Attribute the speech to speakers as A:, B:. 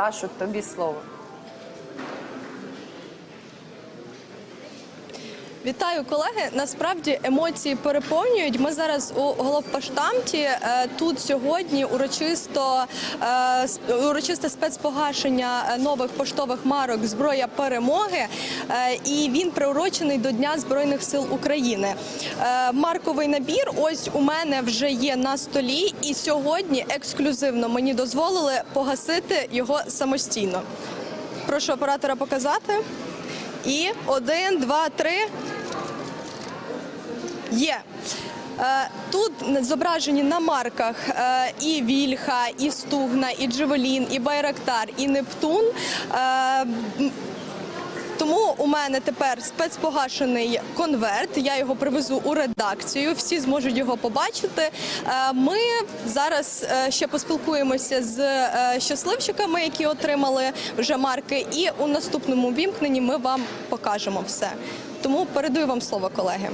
A: Сашу, тобі слово.
B: Вітаю, колеги. Насправді емоції переповнюють. Ми зараз у головпоштамті. Е, Тут сьогодні урочисто е, урочисте спецпогашення е, нових поштових марок Зброя перемоги. І він приурочений до Дня Збройних сил України. Марковий набір. Ось у мене вже є на столі, і сьогодні ексклюзивно мені дозволили погасити його самостійно. Прошу оператора показати. І один, два, три. Є. Е, Тут зображені на марках е, і Вільха, і Стугна, і Джевелін, і Байрактар, і Нептун. Е, Тому у мене тепер спецпогашений конверт. Я його привезу у редакцію. Всі зможуть його побачити. Ми зараз ще поспілкуємося з щасливчиками, які отримали вже марки. І у наступному вімкненні ми вам покажемо все. Тому передаю вам слово, колеги.